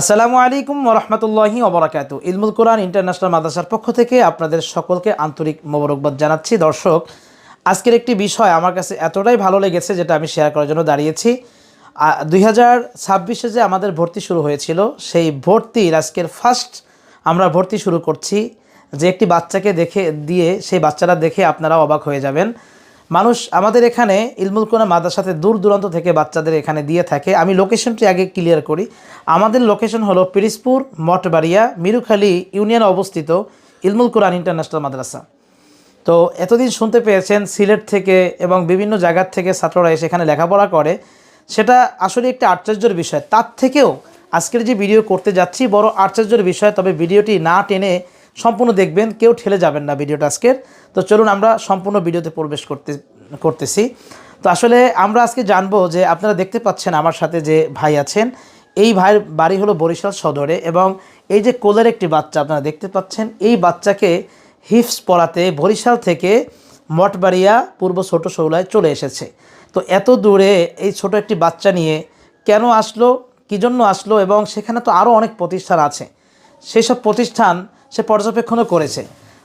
আসসালামু আলাইকুম ওরহমতুল্লাহি ওবরাকাতু। ইলমুল কোরআন ইন্টারন্যাশনাল মাদ্রাসার পক্ষ থেকে আপনাদের সকলকে আন্তরিক মোবারকবাদ জানাচ্ছি। দর্শক, আজকের একটি বিষয় আমার কাছে এতটাই ভালো লেগেছে যেটা আমি শেয়ার করার জন্য দাঁড়িয়েছি। দুই হাজার ছাব্বিশে যে আমাদের ভর্তি শুরু হয়েছিল, সেই ভর্তির আজকের ফার্স্ট আমরা ভর্তি শুরু করছি। যে একটি বাচ্চাকে দেখে, দিয়ে সেই বাচ্চারা দেখে আপনারা অবাক হয়ে যাবেন। মানুষ আমাদের এখানে ইলমুল কোরআন মাদ্রাসাতে দূর দূরান্ত থেকে বাচ্চাদের এখানে দিয়ে থাকে। আমি লোকেশনটি আগে ক্লিয়ার করি। আমাদের লোকেশন হলো পিরিসপুর মঠবাড়িয়া, মিরুখালী ইউনিয়নে অবস্থিত ইলমুল কোরআন ইন্টারন্যাশনাল মাদ্রাসা। তো এতদিন শুনতে পেয়েছেন সিলেট থেকে এবং বিভিন্ন জায়গার থেকে ছাত্ররা এসে এখানে লেখাপড়া করে। সেটা আসলে একটা আশ্চর্যের বিষয়। তার থেকেও আজকের যে ভিডিও করতে যাচ্ছি, বড় আশ্চর্যের বিষয়, তবে ভিডিওটি না টেনে সম্পূর্ণ দেখবেন, কেউ ঠেলে যাবেন না ভিডিওটা আজকের। তো চলুন আমরা সম্পূর্ণ ভিডিওতে প্রবেশ করতে, করতেছি। তো আসলে আমরা আজকে জানব যে আপনারা দেখতে পাচ্ছেন আমার সাথে যে ভাই আছেন, এই ভাইয়ের বাড়ি হলো বরিশাল সদরে এবং এই যে কোলের একটি বাচ্চা আপনারা দেখতে পাচ্ছেন, এই বাচ্চাকে হিফস পড়াতে বরিশাল থেকে মঠবাড়িয়া পূর্ব ছোট শৌলায় চলে এসেছে। তো এত দূরে এই ছোট একটি বাচ্চা নিয়ে কেন আসলো, কী জন্য আসলো এবং সেখানে তো আরও অনেক প্রতিষ্ঠান আছে। সেই সব প্রতিষ্ঠান সে পর্যবেক্ষণও করেছে।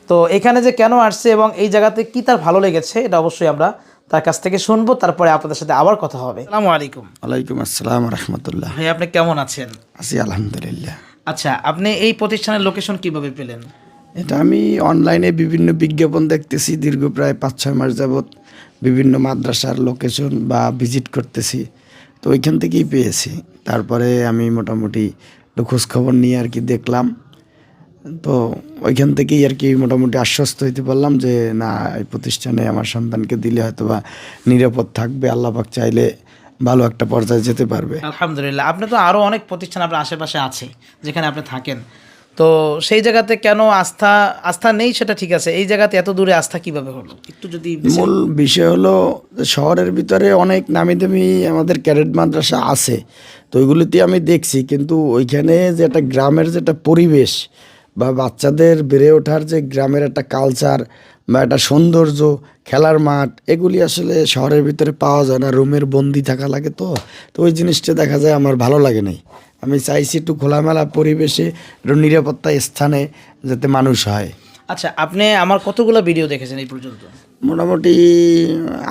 তো এখানে যে কেন আসছে এবং এই জায়গাতে কি তার ভালো লেগেছে এটা অবশ্যই আমরা তার কাছ থেকে শুনব। তারপরে আপনাদের সাথে আবার কথা হবে। আসসালামু আলাইকুম। ওয়ালাইকুম আসসালাম রহমতুল্লাহ। ভাই আপনি কেমন আছেন? আছি আলহামদুলিল্লাহ। আচ্ছা আপনি এই প্রতিষ্ঠানের লোকেশন কীভাবে পেলেন? এটা আমি অনলাইনে বিভিন্ন বিজ্ঞাপন দেখতেছি দীর্ঘ প্রায় পাঁচ ছয় মাস যাবৎ বিভিন্ন মাদ্রাসার লোকেশন বা ভিজিট করতেছি। তো ওইখান থেকেই পেয়েছি। তারপরে আমি মোটামুটি খোঁজখবর নিয়ে আর কি দেখলাম। তো ওইখান থেকেই আর কি মোটামুটি আশ্বস্ত হইতে পারলাম যে না এই প্রতিষ্ঠানে আমার সন্তানকে দিলে হয়তো বা নিরাপদ থাকবে। আল্লাপাক চাইলে ভালো একটা পর্যায়ে যেতে পারবে। আলহামদুলিল্লাহ। আপনি তো আরও অনেক প্রতিষ্ঠান আপনার আশেপাশে আছে যেখানে আপনি থাকেন। তো সেই জায়গাতে কেন আস্থা আস্থা নেই সেটা ঠিক আছে। এই জায়গাতে এত দূরে আস্থা কীভাবে হলো? একটু যদি মূল বিষয় হলো শহরের ভিতরে অনেক নামি দামি আমাদের ক্যাডেট মাদ্রাসা আছে। তো ওইগুলিতে আমি দেখছি। কিন্তু ওইখানে যে একটা গ্রামের যে একটা পরিবেশ বা বাচ্চাদের বেড়ে ওঠার যে গ্রামের একটা কালচার বা একটা সৌন্দর্য খেলার মাঠ এগুলি আসলে শহরের ভিতরে পাওয়া যায় না রুমের বন্দি থাকা লাগে তো। তো ওই জিনিসটা দেখা যায় আমার ভালো লাগে নাই। আমি চাইছি একটু খোলামেলা পরিবেশে একটু নিরাপত্তা স্থানে যাতে মানুষ হয়। আচ্ছা আপনি আমার কতগুলো ভিডিও দেখেছেন এই পর্যন্ত? মোটামুটি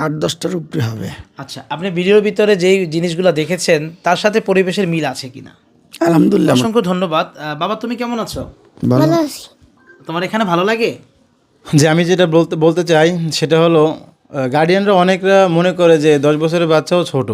আট দশটার উপরে হবে। আচ্ছা আপনি ভিডিওর ভিতরে যেই জিনিসগুলো দেখেছেন তার সাথে পরিবেশের মিল আছে কিনা? আলহামদুলিল্লাহ অসংখ্য ধন্যবাদ। বাবা তুমি কেমন আছো? ভালো। আছি। তোমার এখানে ভালো লাগে? যে আমি যেটা বলতে বলতে চাই সেটা হলো গার্ডিয়ানরা অনেকরা মনে করে যে দশ বছরের বাচ্চাও ছোট।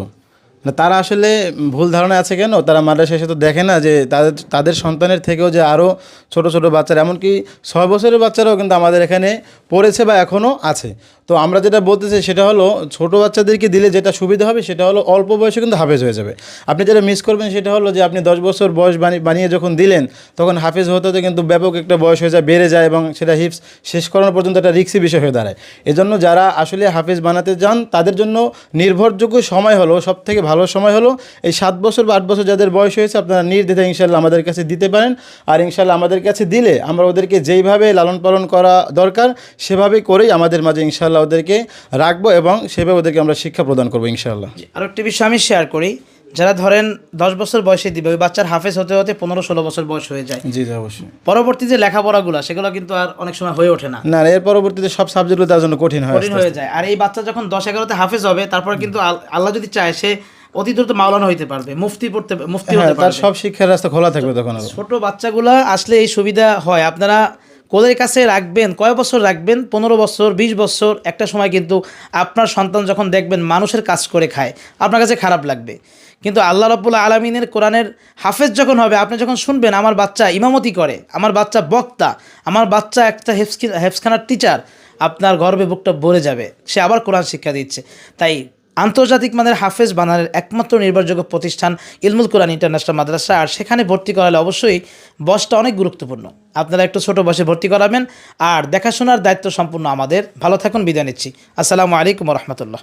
না, তারা আসলে ভুল ধারণা আছে কেন? তারা মাদ্রাসা এসে তো দেখে না যে তাদের তাদের সন্তানের থেকেও যে আরও ছোট ছোট বাচ্চারা, এমনকি ছয় বছরের বাচ্চারাও কিন্তু আমাদের এখানে পড়েছে বা এখনও আছে। তো আমরা যেটা বলতে চাই সেটা হলো, ছোট বাচ্চাদেরকে দিলে যেটা সুবিধা হবে সেটা হলো অল্প বয়সে কিন্তু হাফেজ হয়ে যাবে। আপনি যেটা মিস করবেন সেটা হলো যে আপনি দশ বছর বয়স বানিয়ে বানিয়ে যখন দিলেন, তখন হাফেজ হতে হতে কিন্তু ব্যাপক একটা বয়স হয়ে যায়, বেড়ে যায় এবং সেটা হিপস শেষ করানো পর্যন্ত একটা রিক্সি বিষয় হয়ে দাঁড়ায়। এজন্য যারা আসলে হাফেজ বানাতে যান, তাদের জন্য নির্ভরযোগ্য সময় হলো সব থেকে ভালো সময় হলো। এই সাত বছর বা আট বছর যাদের বয়স হয়েছে আপনারা নির্দ্বিধায় ইনশাল্লাহ আমাদের কাছে দিতে পারেন। আর ইনশাল্লাহ আমাদের কাছে দিলে আমরা ওদেরকে যেইভাবে লালন পালন করা দরকার সেভাবেই করেই আমাদের মাঝে ইনশাল্লাহ ওদেরকে রাখব এবং সেভাবে ওদেরকে আমরা শিক্ষা প্রদান করব ইনশাল্লাহ আর একটি বিষয় আমি শেয়ার করি। যারা ধরেন দশ বছর বয়সে দিবে ওই বাচ্চার হাফেজ হতে হতে পনেরো ষোলো বছর বয়স হয়ে যায়। জি অবশ্যই। পরবর্তী যে লেখাপড়াগুলো সেগুলো কিন্তু আর অনেক সময় হয়ে ওঠে না। না এর পরবর্তীতে সব সাবজেক্টগুলো তার জন্য কঠিন হয় কঠিন হয়ে যায়। আর এই বাচ্চা যখন দশ এগারোতে হাফেজ হবে তারপর কিন্তু আল- আল্লাহ যদি চায় সে অতি দ্রুত মাওলানা হইতে পারবে মুফতি পড়তে মুফতি হ্যাঁ হতে পারবে। সব শিক্ষার রাস্তা খোলা থাকবে তখন ছোট বাচ্চাগুলা আসলে এই সুবিধা হয়। আপনারা কোলের কাছে রাখবেন কয় বছর রাখবেন? পনেরো বছর বিশ বছর একটা সময় কিন্তু আপনার সন্তান যখন দেখবেন মানুষের কাজ করে খায় আপনার কাছে খারাপ লাগবে। কিন্তু আল্লাহ রব্বুল্লা আলমিনের কোরআনের হাফেজ যখন হবে আপনি যখন শুনবেন আমার বাচ্চা ইমামতি করে আমার বাচ্চা বক্তা আমার বাচ্চা একটা হেফস হেফসখানার টিচার আপনার গর্বে বুকটা ভরে যাবে সে আবার কোরআন শিক্ষা দিচ্ছে। তাই আন্তর্জাতিক মানের হাফেজ বানানের একমাত্র নির্ভরযোগ্য প্রতিষ্ঠান ইলমুল কোরআন ইন্টারন্যাশনাল মাদ্রাসা। আর সেখানে ভর্তি করালে অবশ্যই বসটা অনেক গুরুত্বপূর্ণ। আপনারা একটু ছোট বসে ভর্তি করাবেন। আর দেখাশোনার দায়িত্ব সম্পূর্ণ আমাদের। ভালো থাকুন, বিদায় নিচ্ছি। আসসালামু আলাইকুম রহমতুল্লাহ।